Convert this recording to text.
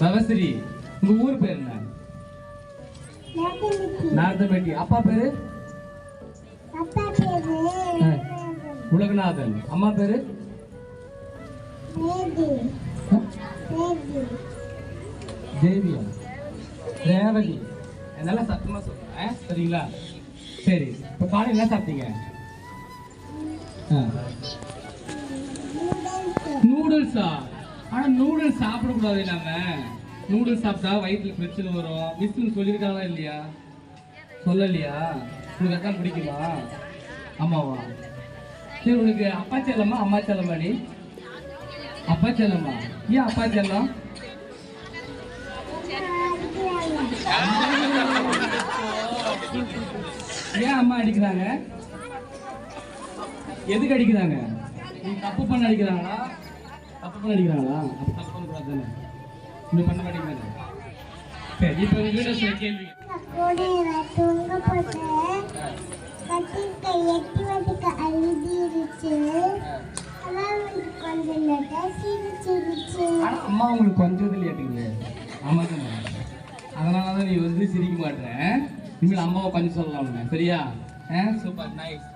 பவஸ்ரீ உங்க ஊர் பேர் என்ன? நார்த்தம்பேட்டி அப்பா பேரு. உலகநாதன். அம்மா பேரு? தேவியா? ரேவதி. நல்லா சத்தமா சொல்றேன் சரிங்களா? சரி இப்போ காலையில் என்ன சாப்பிட்டீங்க? நூடுல்ஸா? ஆனா நூடுல்ஸ் சாப்பிடக்கூடாது நாம நூடுல்ஸ் சாப்பிட்டா வயிற்றுல பிரச்சனை வரும். மிஸ்னு சொல்லியிருக்காங்களா இல்லையா? சொல்லலையா? உனக்கு அதான் பிடிக்குமா? ஆமாவா சரி உனக்கு அப்பா செல்லம்மா அம்மா செல்லம்மா நீ? அப்பா செல்லம்மா ஏன் அப்பா செல்லம்? ஏன் அம்மா அடிக்கிறாங்க? எதுக்கு அடிக்கிறாங்க? நீ தப்பு பண்ண அடிக்கிறாங்களா? தப்பு பண்ண அடிக்கிறாங்களா அப்ப தப்பு பண்ணக்கூடாது தானே? இப்படி பண்ண மாட்டேங்கிறாங்க சரி இப்போ உங்ககிட்ட சில கேள்வி. தூங்க எட்டி வட்டிக்கு அழுதிருச்சு. அம்மா உங்களுக்கு கொஞ்சம் இல்லையாட்டுங்களே ஆமா தானே. அதனால தான் நீ வந்து சிரிக்க மாட்டேன் இனிமேல் அம்மாவை கொஞ்சம் சொல்லலாம் சரியா? Super nice